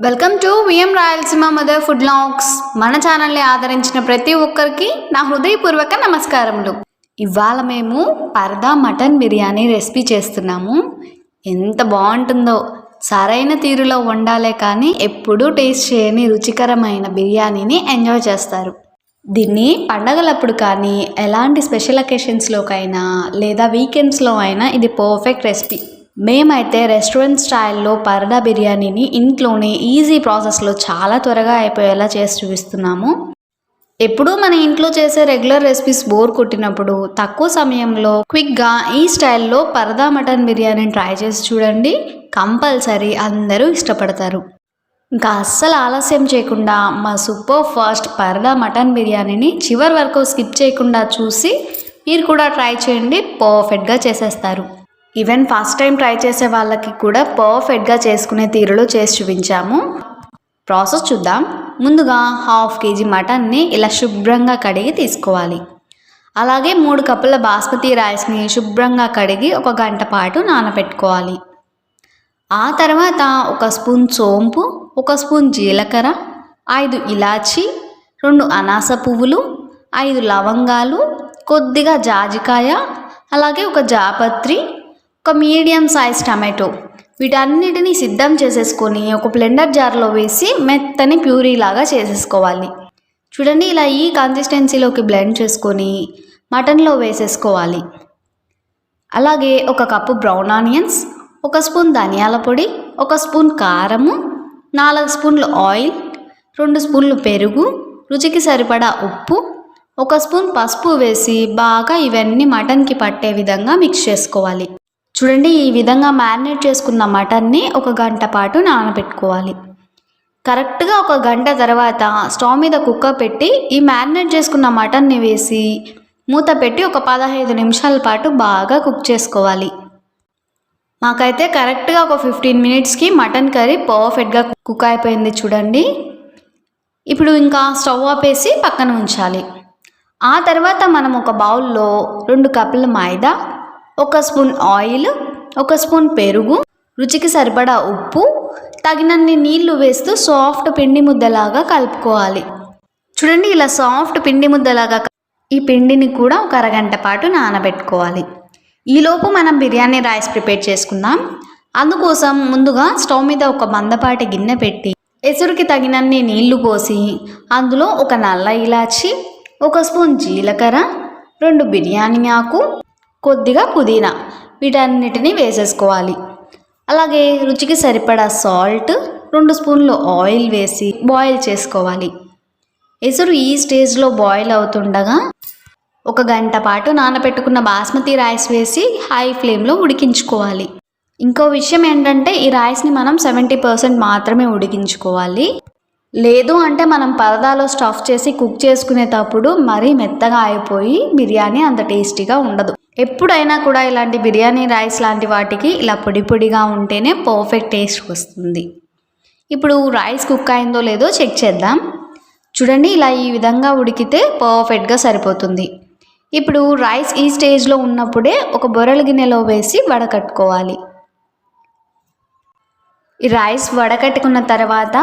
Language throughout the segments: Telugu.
Welcome to VM Rayalaseema mother food logs మన ఛానల్ని ఆదరించిన ప్రతి ఒక్కరికి నా హృదయపూర్వక నమస్కారములు. ఇవాళ మేము పరదా మటన్ బిర్యానీ రెసిపీ చేస్తున్నాము. ఎంత బాగుంటుందో. సరైన తీరులో వండాలే కానీ ఎప్పుడూ టేస్ట్ చేయని రుచికరమైన బిర్యానీని ఎంజాయ్ చేస్తారు. దీన్ని పండగలప్పుడు కానీ ఎలాంటి స్పెషల్ అకేషన్స్లోకైనా లేదా వీకెండ్స్లో అయినా ఇది పర్ఫెక్ట్ రెసిపీ మేమైతే రెస్టారెంట్ స్టైల్లో పరడా బిర్యానీని ఇంట్లోనే ఈజీ ప్రాసెస్లో చాలా త్వరగా అయిపోయేలా చేసి చూపిస్తున్నాము. ఎప్పుడూ మన ఇంట్లో చేసే రెగ్యులర్ రెసిపీస్ బోర్ కొట్టినప్పుడు తక్కువ సమయంలో క్విక్గా ఈ స్టైల్లో పరదా మటన్ బిర్యానీని ట్రై చేసి చూడండి. కంపల్సరీ అందరూ ఇష్టపడతారు. ఇంకా అస్సలు ఆలస్యం చేయకుండా మా సూపర్ ఫాస్ట్ పరదా మటన్ బిర్యానీని చివరి వరకు స్కిప్ చేయకుండా చూసి మీరు కూడా ట్రై చేయండి. పర్ఫెక్ట్గా చేసేస్తారు. ఈవెన్ ఫస్ట్ టైం ట్రై చేసే వాళ్ళకి కూడా పర్ఫెక్ట్గా చేసుకునే తీరులో చేసి చూపించాము. ప్రాసెస్ చూద్దాం. ముందుగా హాఫ్ కేజీ మటన్ని ఇలా శుభ్రంగా కడిగి తీసుకోవాలి. అలాగే మూడు కప్పుల బాస్మతి రైస్ని శుభ్రంగా కడిగి ఒక గంట పాటు నానబెట్టుకోవాలి. ఆ తర్వాత ఒక స్పూన్ సోంపు ఒక స్పూన్ జీలకర్ర ఐదు ఇలాచి రెండు అనాస పువ్వులు ఐదు లవంగాలు కొద్దిగా జాజికాయ అలాగే ఒక జాపత్రి ఒక మీడియం సైజ్ టమాటో. వీటన్నిటిని సిద్ధం చేసేసుకొని ఒక బ్లెండర్ జార్లో వేసి మెత్తని ప్యూరీ లాగా చేసేసుకోవాలి. చూడండి ఇలా ఈ కన్సిస్టెన్సీలోకి బ్లెండ్ చేసుకొని మటన్లో వేసేసుకోవాలి. అలాగే ఒక కప్పు బ్రౌన్ ఆనియన్స్ ఒక స్పూన్ ధనియాల పొడి ఒక స్పూన్ కారము నాలుగు స్పూన్లు ఆయిల్ రెండు స్పూన్లు పెరుగు రుచికి సరిపడా ఉప్పు ఒక స్పూన్ పసుపు వేసి బాగా ఇవన్నీ మటన్కి పట్టే విధంగా మిక్స్ చేసుకోవాలి. చూడండి ఈ విధంగా మ్యారినేట్ చేసుకున్న మటన్ని ఒక గంట పాటు నానబెట్టుకోవాలి. కరెక్ట్గా ఒక గంట తర్వాత స్టవ్ మీద కుక్కర్ పెట్టి ఈ మ్యారినేట్ చేసుకున్న మటన్ని వేసి మూత పెట్టి ఒక పదహైదు నిమిషాల పాటు బాగా కుక్ చేసుకోవాలి. మాకైతే కరెక్ట్గా ఒక ఫిఫ్టీన్ మినిట్స్కి మటన్ కర్రీ పర్ఫెక్ట్గా కుక్ అయిపోయింది చూడండి. ఇప్పుడు ఇంకా స్టవ్ ఆపేసి పక్కన ఉంచాలి. ఆ తర్వాత మనం ఒక బౌల్లో రెండు కప్పుల మైదా ఒక స్పూన్ ఆయిల్ ఒక స్పూన్ పెరుగు రుచికి సరిపడా ఉప్పు తగినన్ని నీళ్ళు వేస్తూ సాఫ్ట్ పిండి ముద్దలాగా కలుపుకోవాలి. చూడండి ఇలా సాఫ్ట్ పిండి ముద్దలాగా ఈ పిండిని కూడా ఒక అరగంట పాటు నానబెట్టుకోవాలి. ఈలోపు మనం బిర్యానీ రైస్ ప్రిపేర్ చేసుకుందాం. అందుకోసం ముందుగా స్టవ్ మీద ఒక మందపాటి గిన్నె పెట్టి ఎసురుకి తగినన్ని నీళ్ళు పోసి అందులో ఒక నల్ల ఇలాచి ఒక స్పూన్ జీలకర్ర రెండు బిర్యానీ ఆకు కొద్దిగా పుదీనా వీటన్నిటిని వేసేసుకోవాలి. అలాగే రుచికి సరిపడా సాల్ట్ రెండు స్పూన్లు ఆయిల్ వేసి బాయిల్ చేసుకోవాలి. ఎసురు ఈ స్టేజ్లో బాయిల్ అవుతుండగా ఒక గంట పాటు నానబెట్టుకున్న బాస్మతి రైస్ వేసి హై ఫ్లేమ్లో ఉడికించుకోవాలి. ఇంకో విషయం ఏంటంటే ఈ రైస్ని మనం సెవెంటీ పర్సెంట్ మాత్రమే ఉడికించుకోవాలి. లేదు అంటే మనం పరదాలో స్టఫ్ చేసి కుక్ చేసుకునేటప్పుడు మరీ మెత్తగా అయిపోయి బిర్యానీ అంత టేస్టీగా ఉండదు. ఎప్పుడైనా కూడా ఇలాంటి బిర్యానీ రైస్ లాంటి వాటికి ఇలా పొడి పొడిగా ఉంటేనే పర్ఫెక్ట్ టేస్ట్ వస్తుంది. ఇప్పుడు రైస్ కుక్ అయిందో లేదో చెక్ చేద్దాం. చూడండి ఇలా ఈ విధంగా ఉడికితే పర్ఫెక్ట్గా సరిపోతుంది. ఇప్పుడు రైస్ ఈ స్టేజ్లో ఉన్నప్పుడే ఒక బొరల గిన్నెలో వేసి వడకట్టుకోవాలి ఈ రైస్ వడకట్టుకున్న తర్వాత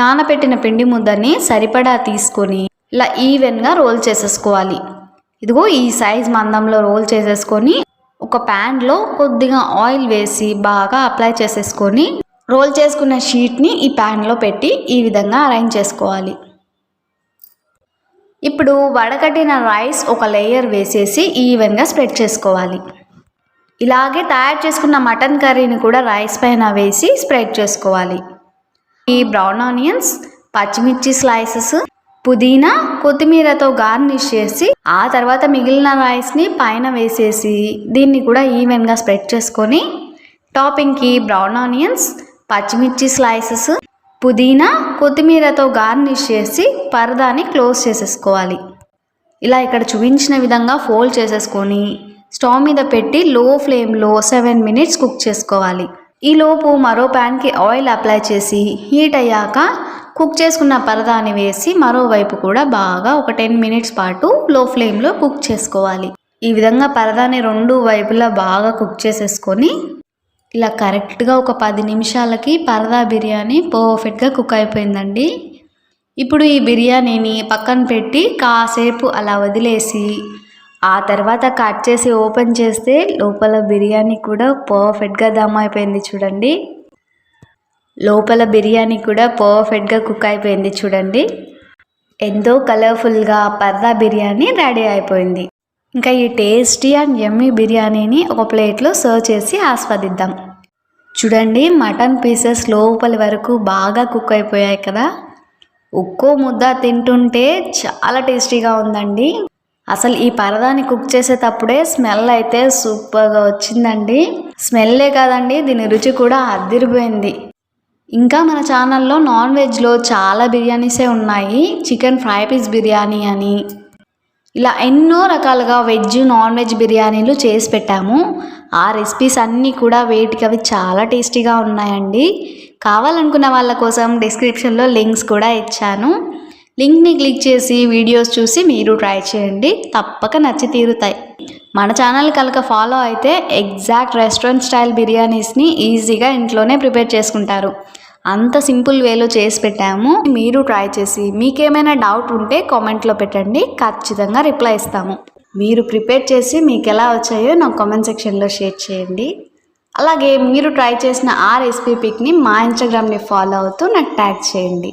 నానబెట్టిన పిండి ముద్దని సరిపడా తీసుకొని ఇలా ఈవెన్గా రోల్ చేసేసుకోవాలి. ఇదిగో ఈ సైజ్ మందంలో రోల్ చేసేసుకొని ఒక ప్యాన్లో కొద్దిగా ఆయిల్ వేసి బాగా అప్లై చేసేసుకొని రోల్ చేసుకున్న షీట్ని ఈ ప్యాన్లో పెట్టి ఈ విధంగా అరేంజ్ చేసుకోవాలి. ఇప్పుడు వడకట్టిన రైస్ ఒక లేయర్ వేసేసి ఈవెన్గా స్ప్రెడ్ చేసుకోవాలి. ఇలాగే తయారు చేసుకున్న మటన్ కర్రీని కూడా రైస్ పైన వేసి స్ప్రెడ్ చేసుకోవాలి. ఈ బ్రౌన్ ఆనియన్స్ పచ్చిమిర్చి స్లైసెస్ పుదీనా కొత్తిమీరతో గార్నిష్ చేసి ఆ తర్వాత మిగిలిన రైస్ని పైన వేసేసి దీన్ని కూడా ఈవెన్గా స్ప్రెడ్ చేసుకొని టాపింగ్కి బ్రౌన్ ఆనియన్స్ పచ్చిమిర్చి స్లైసెస్ పుదీనా కొత్తిమీరతో గార్నిష్ చేసి పరదాని క్లోజ్ చేసేసుకోవాలి. ఇలా ఇక్కడ చూపించిన విధంగా ఫోల్డ్ చేసేసుకొని స్టవ్ మీద పెట్టి లో ఫ్లేమ్లో సెవెన్ మినిట్స్ కుక్ చేసుకోవాలి. ఈలోపు మరో ప్యాన్కి ఆయిల్ అప్లై చేసి హీట్ అయ్యాక కుక్ చేసుకున్న పరదాని వేసి మరోవైపు కూడా బాగా ఒక టెన్ మినిట్స్ పాటు లో ఫ్లేమ్లో కుక్ చేసుకోవాలి. ఈ విధంగా పరదాని రెండు వైపులా బాగా కుక్ చేసేసుకొని ఇలా కరెక్ట్గా ఒక పది నిమిషాలకి పరదా బిర్యానీ పర్ఫెక్ట్గా కుక్ అయిపోయిందండి. ఇప్పుడు ఈ బిర్యానీని పక్కన పెట్టి కాసేపు అలా వదిలేసి ఆ తర్వాత కట్ చేసి ఓపెన్ చేస్తే లోపల బిర్యానీ కూడా పర్ఫెక్ట్గా దమ్ అయిపోయింది చూడండి. లోపల బిర్యానీ కూడా పర్ఫెక్ట్గా కుక్ అయిపోయింది చూడండి. ఎంతో కలర్ఫుల్గా పర్దా బిర్యానీ రెడీ అయిపోయింది. ఇంకా ఈ టేస్టీ అండ్ ఎమ్మీ బిర్యానీని ఒక ప్లేట్లో సర్వ్ చేసి ఆస్వాదిద్దాం. చూడండి మటన్ పీసెస్ లోపలి వరకు బాగా కుక్ అయిపోయాయి కదా. ఒక్కో ముద్ద తింటుంటే చాలా టేస్టీగా ఉందండి. అసలు ఈ పరదాని కుక్ చేసేటప్పుడే స్మెల్ అయితే సూపర్గా వచ్చిందండి. స్మెల్లే కాదండి దీని రుచి కూడా అదిరిపోయింది. ఇంకా మన ఛానల్లో నాన్ వెజ్లో చాలా బిర్యానీసే ఉన్నాయి. చికెన్ ఫ్రై పీస్ బిర్యానీ అని. ఇలా ఎన్నో రకాలుగా వెజ్ నాన్ వెజ్ బిర్యానీలు చేసి పెట్టాము. ఆ రెసిపీస్ అన్నీ కూడా వేటికి అవి చాలా టేస్టీగా ఉన్నాయండి. కావాలనుకున్న వాళ్ళ కోసం డిస్క్రిప్షన్లో లింక్స్ కూడా ఇచ్చాను. లింక్ని క్లిక్ చేసి వీడియోస్ చూసి మీరు ట్రై చేయండి. తప్పక నచ్చి తీరుతాయి. మన ఛానల్ కనుక ఫాలో అయితే ఎగ్జాక్ట్ రెస్టారెంట్ స్టైల్ బిర్యానీస్ని ఈజీగా ఇంట్లోనే ప్రిపేర్ చేసుకుంటారు. అంత సింపుల్ వేలో చేసి పెట్టాము. మీరు ట్రై చేసి మీకేమైనా డౌట్ ఉంటే కామెంట్లో పెట్టండి. ఖచ్చితంగా రిప్లై ఇస్తాము. మీరు ప్రిపేర్ చేసి మీకు ఎలా వచ్చాయో నాకు కామెంట్ సెక్షన్లో షేర్ చేయండి. అలాగే మీరు ట్రై చేసిన ఆ రెసిపీ పిక్ని మా ఇన్స్టాగ్రామ్ని ఫాలో అవుతూ నాకు ట్యాగ్ చేయండి.